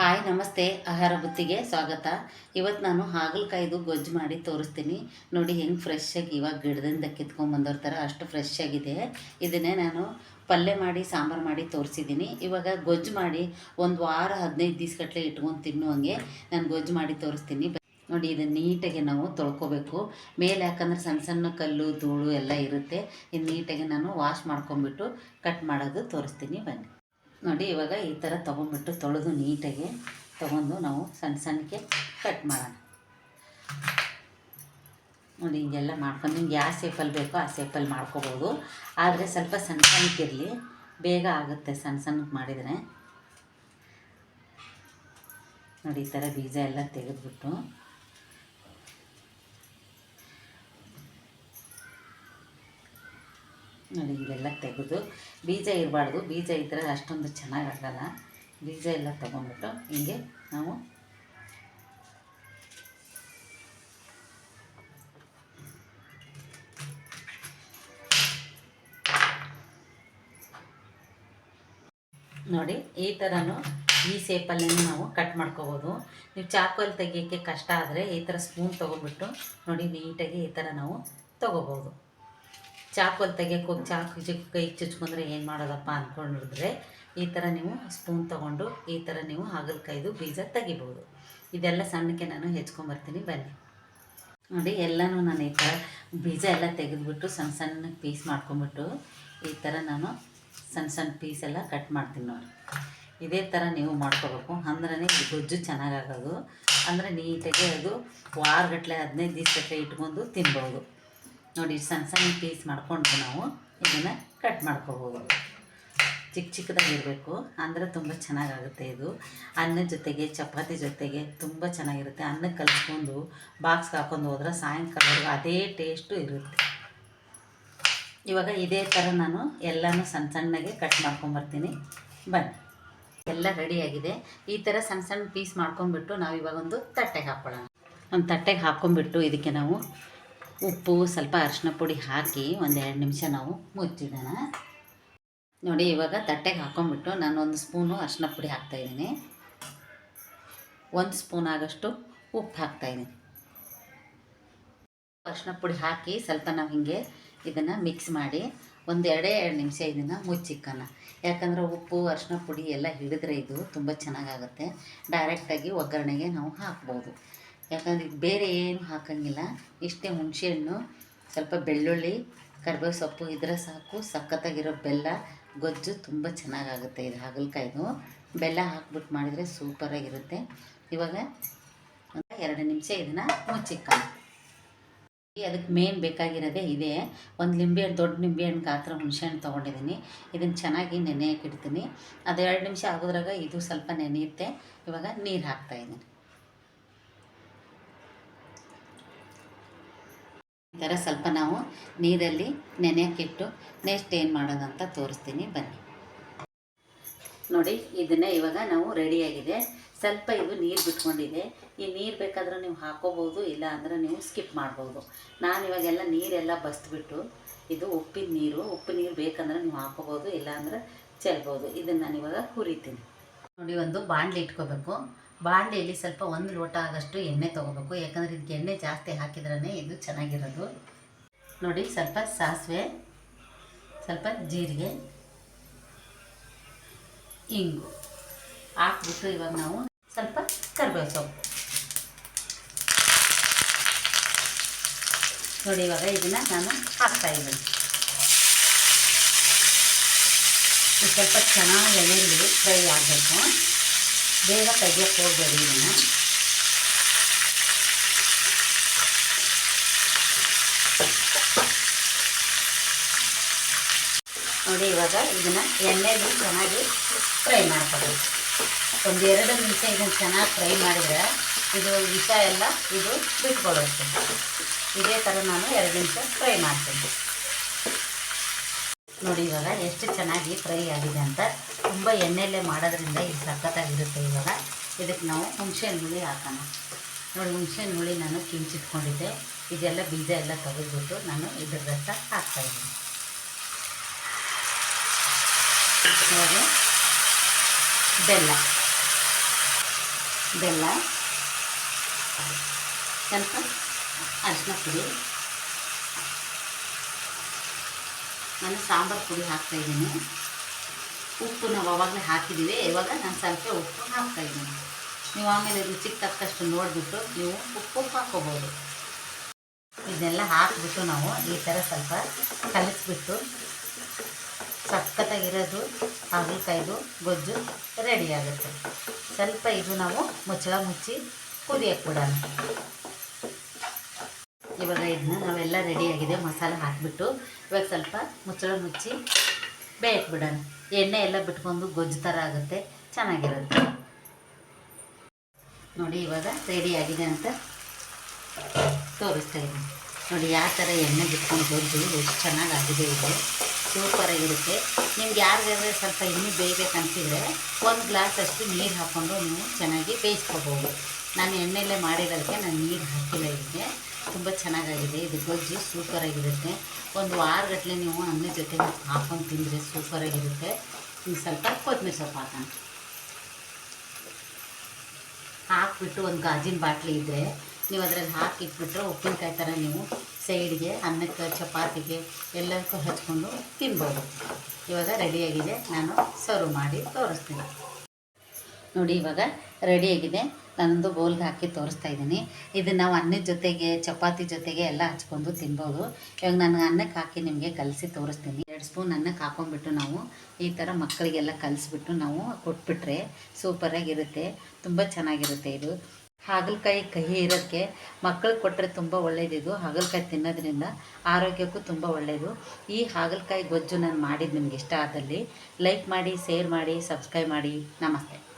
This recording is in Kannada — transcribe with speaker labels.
Speaker 1: ಹಾಯ್, ನಮಸ್ತೆ. ಆಹಾರ ಬುತ್ತಿಗೆ ಸ್ವಾಗತ. ಇವತ್ತು ನಾನು ಹಾಗಲಕಾಯ್ದು ಗೊಜ್ಜು ಮಾಡಿ ತೋರಿಸ್ತೀನಿ. ನೋಡಿ, ಹೆಂಗೆ ಫ್ರೆಶ್ ಆಗಿ ಇವಾಗ ಗಿಡದಿಂದ ಕಿತ್ಕೊಂಡ್ಬಂದವ್ರ ಥರ ಅಷ್ಟು ಫ್ರೆಶ್ ಆಗಿದೆ. ಇದನ್ನೇ ನಾನು ಪಲ್ಯ ಮಾಡಿ, ಸಾಂಬಾರು ಮಾಡಿ ತೋರಿಸಿದ್ದೀನಿ. ಇವಾಗ ಗೊಜ್ಜು ಮಾಡಿ ಒಂದು ವಾರ, ಹದಿನೈದು ದಿವ್ಸ ಗಟ್ಟಲೆ ಇಟ್ಕೊಂಡು ತಿನ್ನುವಂಗೆ ನಾನು ಗೊಜ್ಜು ಮಾಡಿ ತೋರಿಸ್ತೀನಿ. ನೋಡಿ ಇದನ್ನು ನೀಟಾಗಿ ನಾವು ತೊಳ್ಕೊಬೇಕು. ಮೇಲೆ ಯಾಕಂದ್ರೆ ಸಣ್ಣ ಸಣ್ಣ ಕಲ್ಲು, ಧೂಳು ಎಲ್ಲ ಇರುತ್ತೆ. ಇದು ನೀಟಾಗಿ ನಾನು ವಾಶ್ ಮಾಡ್ಕೊಂಬಿಟ್ಟು ಕಟ್ ಮಾಡೋದು ತೋರಿಸ್ತೀನಿ. ಬನ್ನಿ. ನೋಡಿ, ಇವಾಗ ಈ ಥರ ತೊಗೊಂಡ್ಬಿಟ್ಟು ತೊಳೆದು ನೀಟಾಗಿ ತೊಗೊಂಡು ನಾವು ಸಣ್ಣ ಸಣ್ಣಕ್ಕೆ ಕಟ್ ಮಾಡೋಣ. ನೋಡಿ, ಹಿಂಗೆಲ್ಲ ಮಾಡ್ಕೊಂಡು, ನಿಮ್ಗೆ ಯಾವ ಸೇಫಲ್ಲಿ ಬೇಕೋ ಆ ಸೇಪಲ್ಲಿ ಮಾಡ್ಕೋಬೋದು. ಆದರೆ ಸ್ವಲ್ಪ ಸಣ್ಣ ಸಣ್ಣಕ್ಕಿರಲಿ ಬೇಗ ಆಗುತ್ತೆ ಸಣ್ಣ ಸಣ್ಣಕ್ಕೆ ಮಾಡಿದರೆ. ನೋಡಿ, ಈ ಥರ ಬೀಜ ಎಲ್ಲ ತೆಗೆದ್ಬಿಟ್ಟು. ನೋಡಿ ಇದೆಲ್ಲ ತೆಗೆದು ಬೀಜ ಇರಬಾರ್ದು. ಬೀಜ ಇದ್ದರೆ ಅಷ್ಟೊಂದು ಚೆನ್ನಾಗಿ ಆಗಲ್ಲ. ಬೀಜ ಎಲ್ಲ ತೊಗೊಂಡ್ಬಿಟ್ಟು ಹಿಂಗೆ ನಾವು ನೋಡಿ, ಈ ಥರನೂ ಈ ಸೇಪಲ್ಲೇ ನಾವು ಕಟ್ ಮಾಡ್ಕೋಬೋದು. ನೀವು ಚಾಕುವಲ್ಲಿ ತೆಗಿಯೋಕ್ಕೆ ಕಷ್ಟ ಆದರೆ ಈ ಥರ ಸ್ಪೂನ್ ತೊಗೊಂಡ್ಬಿಟ್ಟು ನೋಡಿ, ನೀಟಾಗಿ ಈ ಥರ ನಾವು ತೊಗೋಬೋದು. ಚಾಕುವಲ್ಲಿ ತೆಗಿಯೋಕೆ ಹೋಗಿ ಚಾಕು ಚಿಕ್ಕ ಕೈ ಚುಚ್ಕೊಂಡ್ರೆ ಏನು ಮಾಡೋದಪ್ಪ ಅಂದ್ಕೊಂಡಿದ್ರೆ ಈ ಥರ ನೀವು ಸ್ಪೂನ್ ತೊಗೊಂಡು ಈ ಥರ ನೀವು ಹಾಗಲಕಾಯ್ದು ಬೀಜ ತೆಗಿಬೋದು. ಇದೆಲ್ಲ ಸಣ್ಣಕ್ಕೆ ನಾನು ಹೆಚ್ಕೊಂಬರ್ತೀನಿ, ಬನ್ನಿ. ನೋಡಿ, ಎಲ್ಲನೂ ನಾನು ಈ ಥರ ಬೀಜ ಎಲ್ಲ ತೆಗೆದುಬಿಟ್ಟು ಸಣ್ಣ ಸಣ್ಣ ಪೀಸ್ ಮಾಡ್ಕೊಂಬಿಟ್ಟು ಈ ಥರ ನಾನು ಸಣ್ಣ ಸಣ್ಣ ಪೀಸ್ ಎಲ್ಲ ಕಟ್ ಮಾಡ್ತೀನಿ ನೋಡಿ. ಇದೇ ಥರ ನೀವು ಮಾಡ್ಕೋಬೇಕು. ಅಂದ್ರೆ ಗೊಜ್ಜು ಚೆನ್ನಾಗಾಗೋದು. ಅಂದರೆ ನೀಟಾಗಿ ಅದು ವಾರಗಟ್ಟಲೆ ಹದಿನೈದು ದಿವಸಗಟ್ಟಲೆ ಇಟ್ಕೊಂಡು ತಿನ್ಬೋದು. ನೋಡಿ, ಸಣ್ಣ ಸಣ್ಣ ಪೀಸ್ ಮಾಡಿಕೊಂಡು ನಾವು. ಇದನ್ನು ಕಟ್ ಮಾಡ್ಕೋಬೋದು. ಚಿಕ್ಕ ಚಿಕ್ಕದಾಗಿರಬೇಕು. ಅಂದರೆ ತುಂಬ ಚೆನ್ನಾಗಾಗುತ್ತೆ ಇದು. ಅನ್ನದ ಜೊತೆಗೆ, ಚಪಾತಿ ಜೊತೆಗೆ ತುಂಬ ಚೆನ್ನಾಗಿರುತ್ತೆ. ಅನ್ನಕ್ಕೆ ಕಲಿಸ್ಕೊಂಡು ಬಾಕ್ಸ್ಗೆ ಹಾಕೊಂಡು ಹೋದ್ರೆ ಸಾಯಂಕಾಲವರೆಗೂ ಅದೇ ಟೇಸ್ಟು ಇರುತ್ತೆ. ಇವಾಗ ಇದೇ ಥರ ನಾನು ಎಲ್ಲನೂ ಸಣ್ಣ ಸಣ್ಣಗೆ ಕಟ್ ಮಾಡ್ಕೊಂಬರ್ತೀನಿ. ಬನ್ನಿ. ಎಲ್ಲ ರೆಡಿಯಾಗಿದೆ ಈ ಥರ ಸಣ್ಣ ಸಣ್ಣ ಪೀಸ್ ಮಾಡ್ಕೊಂಡ್ಬಿಟ್ಟು ನಾವು ಇವಾಗ ಒಂದು ತಟ್ಟೆಗೆ ಹಾಕ್ಕೊಳ್ಳೋಣ ಒಂದು ತಟ್ಟೆಗೆ ಹಾಕ್ಕೊಂಬಿಟ್ಟು ಇದಕ್ಕೆ ನಾವು ಉಪ್ಪು ಸ್ವಲ್ಪ ಅರಿಶಿನ ಪುಡಿ ಹಾಕಿ ಒಂದೆರಡು ನಿಮಿಷ ನಾವು ಮುಚ್ಚಿಡೋಣ. ನೋಡಿ, ಇವಾಗ ತಟ್ಟೆಗೆ ಹಾಕೊಂಡ್ಬಿಟ್ಟು ನಾನು ಒಂದು ಸ್ಪೂನು ಅರಿಶಿನ ಪುಡಿ ಹಾಕ್ತಾಯಿದ್ದೀನಿ ಒಂದು ಸ್ಪೂನ್ ಆಗೋಷ್ಟು ಉಪ್ಪು ಹಾಕ್ತಾಯಿದ್ದೀನಿ ಅರಿಶಿನ ಪುಡಿ ಹಾಕಿ ಸ್ವಲ್ಪ ನಾವು ಹಿಂಗೆ ಇದನ್ನು ಮಿಕ್ಸ್ ಮಾಡಿ ಒಂದು ಎರಡೇ ಎರಡು ನಿಮಿಷ ಇದನ್ನು ಮುಚ್ಚಿಕ್ಕೋಣ. ಯಾಕಂದರೆ ಉಪ್ಪು ಅರಿಶಿನ ಪುಡಿ ಎಲ್ಲ ಹಿಡಿದ್ರೆ ಇದು ತುಂಬ ಚೆನ್ನಾಗಾಗುತ್ತೆ. ಡೈರೆಕ್ಟಾಗಿ ಒಗ್ಗರಣೆಗೆ ನಾವು ಹಾಕ್ಬೋದು. ಯಾಕಂದರೆ ಇದು ಬೇರೆ ಏನು ಹಾಕಂಗಿಲ್ಲ. ಇಷ್ಟೇ ಹುಣಸೆಹಣ್ಣು, ಸ್ವಲ್ಪ ಬೆಳ್ಳುಳ್ಳಿ, ಕರ್ಬೇವು ಸೊಪ್ಪು ಇದ್ರೆ ಸಾಕು. ಸಖತ್ತಾಗಿರೋ ಬೆಲ್ಲ, ಗೊಜ್ಜು ತುಂಬ ಚೆನ್ನಾಗಾಗುತ್ತೆ ಇದು ಹಾಗಲಕಾಯ್ದು. ಬೆಲ್ಲ ಹಾಕ್ಬಿಟ್ಟು ಮಾಡಿದರೆ ಸೂಪರಾಗಿರುತ್ತೆ. ಇವಾಗ ಎರಡು ನಿಮಿಷ ಇದನ್ನು ಮುಚ್ಚಿಕ್ಕೋಣ ಅದಕ್ಕೆ ಮೇನ್ ಬೇಕಾಗಿರೋದೇ ಇದೆ. ಒಂದು ಲಿಂಬೆ ಹಣ್ಣು, ದೊಡ್ಡ ನಿಂಬೆಹಣ್ಣು ಗಾತ್ರ ಹುಣಸೆಹಣ್ಣು ತೊಗೊಂಡಿದ್ದೀನಿ. ಇದನ್ನು ಚೆನ್ನಾಗಿ ನೆನೆಯಕ್ಕೆ ಇಡ್ತೀನಿ. ಅದು ಎರಡು ನಿಮಿಷ ಆಗೋದ್ರಾಗ ಇದು ಸ್ವಲ್ಪ ನೆನೆಯುತ್ತೆ. ಇವಾಗ ನೀರು ಹಾಕ್ತಾಯಿದ್ದೀನಿ ಥರ ಸ್ವಲ್ಪ ನಾವು ನೀರಲ್ಲಿ ನೆನೆಯಕ್ಕಿಟ್ಟು ನೆಕ್ಸ್ಟ್ ಏನು ಮಾಡೋದಂತ ತೋರಿಸ್ತೀನಿ, ಬನ್ನಿ. ನೋಡಿ, ಇದನ್ನು ಇವಾಗ ನಾವು ರೆಡಿಯಾಗಿದೆ ಸ್ವಲ್ಪ ಇದು ನೀರು ಬಿಟ್ಕೊಂಡಿದೆ. ಈ ನೀರು ಬೇಕಾದ್ರೆ ನೀವು ಹಾಕೋಬೋದು ಇಲ್ಲ ಅಂದರೆ ನೀವು ಸ್ಕಿಪ್ ಮಾಡ್ಬೋದು. ನಾನು ಇವಾಗೆಲ್ಲ ನೀರೆಲ್ಲ ಬಸ್ಬಿಟ್ಟು ಇದು ಉಪ್ಪಿನ ನೀರು ಉಪ್ಪು ನೀರು ಬೇಕಂದ್ರೆ ನೀವು ಹಾಕೋಬೋದು ಇಲ್ಲ ಅಂದ್ರೆ ಚೆಲ್ಬೋದು. ಇದನ್ನು ನಾನು ಇವಾಗ ಹುರಿತೀನಿ. ನೋಡಿ, ಒಂದು ಬಾಣಲಿ ಇಟ್ಕೋಬೇಕು. ಬಾಣಲಿಯಲ್ಲಿ ಸ್ವಲ್ಪ ಒಂದು ಲೋಟ ಆಗಷ್ಟು ಎಣ್ಣೆ ತೊಗೋಬೇಕು. ಯಾಕಂದರೆ ಇದಕ್ಕೆ ಎಣ್ಣೆ ಜಾಸ್ತಿ ಹಾಕಿದ್ರೇ ಇದು ಚೆನ್ನಾಗಿರೋದು. ನೋಡಿ, ಸ್ವಲ್ಪ ಸಾಸಿವೆ, ಸ್ವಲ್ಪ ಜೀರಿಗೆ, ಇಂಗು ಹಾಕ್ಬಿಟ್ಟು ಇವಾಗ ನಾವು ಸ್ವಲ್ಪ ಕರಿಬೇವು ಸೊಪ್ಪು. ನೋಡಿ, ಇವಾಗ ಇದನ್ನು ನಾನು ಹಾಕ್ತಾ ಇದ್ದೀನಿ. ಇದು ಸ್ವಲ್ಪ ಚೆನ್ನಾಗಿ ಎಣ್ಣೆಯಲ್ಲಿ ಫ್ರೈ ಆಗಬೇಕು. ಬೇಗ ತೆಗಿಯೋಕೆ ಹೋಗಬೇಡಿ ಇದನ್ನು. ನೋಡಿ ಇವಾಗ ಇದನ್ನು ಎಣ್ಣೆಲಿ ಚೆನ್ನಾಗಿ ಫ್ರೈ ಮಾಡ್ಕೋಬೇಕು. ಒಂದು ಎರಡು ನಿಮಿಷ ಇದನ್ನು ಚೆನ್ನಾಗಿ ಫ್ರೈ ಮಾಡಿದರೆ ಇದು ವಿಷ ಎಲ್ಲ ಇದು ಬಿಟ್ಕೊಳ್ಳುತ್ತೆ. ಇದೇ ಥರ ನಾನು ಎರಡು ನಿಮಿಷ ಫ್ರೈ ಮಾಡ್ತೀನಿ. ನೋಡಿ ಇವಾಗ ಎಷ್ಟು ಚೆನ್ನಾಗಿ ಫ್ರೈ ಆಗಿದೆ ಅಂತ ತುಂಬ ಎಣ್ಣೆಯಲ್ಲೇ ಮಾಡೋದ್ರಿಂದ ಇದು ಸಖತ್ತಾಗಿರುತ್ತೆ ಇವಾಗ. ಇದಕ್ಕೆ ನಾವು ಹುಣಸೆಹಣ್ಣು ಹುಳಿ ಹಾಕೋಣ. ನೋಡಿ ಹುಣಸೆಹಣ್ಣು ಹುಳಿ ನಾನು ಕಿಂಚಿಟ್ಕೊಂಡಿದ್ದೆ. ಇದೆಲ್ಲ ಬೀಜ ಎಲ್ಲ ತೆಗೆದುಬಿಟ್ಟು ನಾನು ಇದ್ರ ರಸ ಹಾಕ್ತಾಯಿದ್ದೀನಿ ನೋಡಿ, ಬೆಲ್ಲ. ಬೆಲ್ಲ. ಸ್ವಲ್ಪ ಅರಿಶಿನ ಪುಡಿ. ನಾನು ಸಾಂಬಾರು ಪುಡಿ ಹಾಕ್ತಾಯಿದ್ದೀನಿ ಉಪ್ಪು ನಾವು ಅವಾಗಲೇ ಹಾಕಿದ್ದೀವಿ. ಇವಾಗ ನಾನು ಸ್ವಲ್ಪ ಉಪ್ಪು ಹಾಕ್ತಾಯಿದ್ದೀನಿ ನೀವು ಆಮೇಲೆ ರುಚಿಗೆ ತಕ್ಕಷ್ಟು ನೋಡಿಬಿಟ್ಟು ನೀವು ಉಪ್ಪು ಹಾಕ್ಕೋಬೋದು ಇದನ್ನೆಲ್ಲ ಹಾಕಿಬಿಟ್ಟು ನಾವು ಈ ಥರ ಸ್ವಲ್ಪ ಕಲಿಸ್ಬಿಟ್ಟು ಸಖತ್ತಾಗಿರೋದು ಹಾಗಲಕಾಯ್ದು, ಗೊಜ್ಜು ರೆಡಿ ಆಗುತ್ತೆ. ಸ್ವಲ್ಪ ಇದು ನಾವು ಮುಚ್ಚಳ ಮುಚ್ಚಿ ಕುದಿಯಕ್ಕೆ ಬಿಡೋಣ. ಇವಾಗ ಇದನ್ನ ನಾವೆಲ್ಲ ರೆಡಿಯಾಗಿದೆ ಮಸಾಲೆ ಹಾಕಿಬಿಟ್ಟು ಇವಾಗ ಸ್ವಲ್ಪ ಮುಚ್ಚಳ ಮುಚ್ಚಿ ಬೇಯಕ್ಕೆ ಬಿಡೋಣ. ಎಣ್ಣೆ ಎಲ್ಲ ಬಿಟ್ಕೊಂಡು ಗೊಜ್ಜು ಥರ ಆಗುತ್ತೆ. ಚೆನ್ನಾಗಿರುತ್ತೆ. ನೋಡಿ, ಇವಾಗ ರೆಡಿ ಆಗಿದೆ ಅಂತ ತೋರಿಸ್ತಾ ಇದ್ದೀನಿ. ನೋಡಿ, ಯಾವ ಥರ ಎಣ್ಣೆ ಬಿಟ್ಕೊಂಡು ಗೊಜ್ಜು, ಎಷ್ಟು ಚೆನ್ನಾಗಾಗಿದೆ ಇದೆ. ಸೂಪರಾಗಿರುತ್ತೆ ನಿಮ್ಗೆ ಯಾರಿಗಾದ್ರೆ ಸ್ವಲ್ಪ ಇನ್ನೂ ಬೇಯಬೇಕಂತಿದ್ರೆ ಒಂದು ಗ್ಲಾಸ್ ಅಷ್ಟು ನೀರು ಹಾಕ್ಕೊಂಡು ನೀವು ಚೆನ್ನಾಗಿ ಬೇಯಿಸ್ಕೋಬೋದು. ನಾನು ಎಣ್ಣೆಲ್ಲೇ ಮಾಡಿರೋದಕ್ಕೆ ನಾನು ನೀರು ಹಾಕಿಲ್ಲ ಇದಕ್ಕೆ. ತುಂಬ ಚೆನ್ನಾಗಾಗಿದೆ. ಇದು ಗೊಜ್ಜು ಸೂಪರಾಗಿರುತ್ತೆ. ಒಂದು ವಾರಗಟ್ಟಲೆ ನೀವು ಅನ್ನ ಜೊತೆ ಹಾಕೊಂಡು ತಿಂದರೆ ಸೂಪರಾಗಿರುತ್ತೆ. ಈಗ ಸ್ವಲ್ಪ ಕೊತ್ತಂಬರಿ ಸೊಪ್ಪು ಹಾಕೋಣ. ಹಾಕ್ಬಿಟ್ಟು ಒಂದು ಗಾಜಿನ ಬಾಟ್ಲಿ ಇದ್ದರೆ ನೀವು ಅದರಲ್ಲಿ ಹಾಕಿಟ್ಬಿಟ್ರೆ ಉಪ್ಪಿನಕಾಯಿ ಥರ ನೀವು ಸೈಡ್ಗೆ, ಅನ್ನಕ್ಕೆ, ಚಪಾತಿಗೆ ಎಲ್ಲದಕ್ಕೂ ಹಚ್ಕೊಂಡು ತಿನ್ಬೋದು. ಇವಾಗ ರೆಡಿಯಾಗಿದೆ. ನಾನು ಸರ್ವ್ ಮಾಡಿ ತೋರಿಸ್ತೀನಿ. ನೋಡಿ, ಇವಾಗ ರೆಡಿಯಾಗಿದೆ. ನಾನೊಂದು ಬೌಲ್ಗೆ ಹಾಕಿ ತೋರಿಸ್ತಾ ಇದ್ದೀನಿ. ಇದನ್ನು ನಾವು ಅನ್ನದ ಜೊತೆಗೆ, ಚಪಾತಿ ಜೊತೆಗೆ ಎಲ್ಲ ಹಚ್ಕೊಂಡು ತಿನ್ಬೋದು. ಇವಾಗ ನಾನು ಅನ್ನಕ್ಕೆ ಹಾಕಿ ನಿಮಗೆ ಕಲಸಿ ತೋರಿಸ್ತೀನಿ. ಎರಡು ಸ್ಪೂನ್ ಅನ್ನಕ್ಕೆ ಹಾಕೊಂಡ್ಬಿಟ್ಟು ನಾವು ಈ ಥರ ಮಕ್ಕಳಿಗೆಲ್ಲ ಕಲಿಸ್ಬಿಟ್ಟು ನಾವು ಕೊಟ್ಬಿಟ್ರೆ ಸೂಪರಾಗಿರುತ್ತೆ. ತುಂಬ ಚೆನ್ನಾಗಿರುತ್ತೆ ಇದು. ಹಾಗಲಕಾಯಿ ಕಹಿ ಇರೋಕ್ಕೆ ಮಕ್ಕಳಿಗೆ ಕೊಟ್ಟರೆ ತುಂಬ ಒಳ್ಳೆಯದಿದು ಹಾಗಲಕಾಯಿ ತಿನ್ನೋದ್ರಿಂದ ಆರೋಗ್ಯಕ್ಕೂ ತುಂಬ ಒಳ್ಳೆಯದು ಈ ಹಾಗಲಕಾಯಿ ಗೊಜ್ಜು ನಾನು ಮಾಡಿದ್ದು ನಿಮ್ಗೆ ಇಷ್ಟ ಆದಲ್ಲಿ ಲೈಕ್ ಮಾಡಿ, ಶೇರ್ ಮಾಡಿ, ಸಬ್ಸ್ಕ್ರೈಬ್ ಮಾಡಿ. ನಮಸ್ತೆ.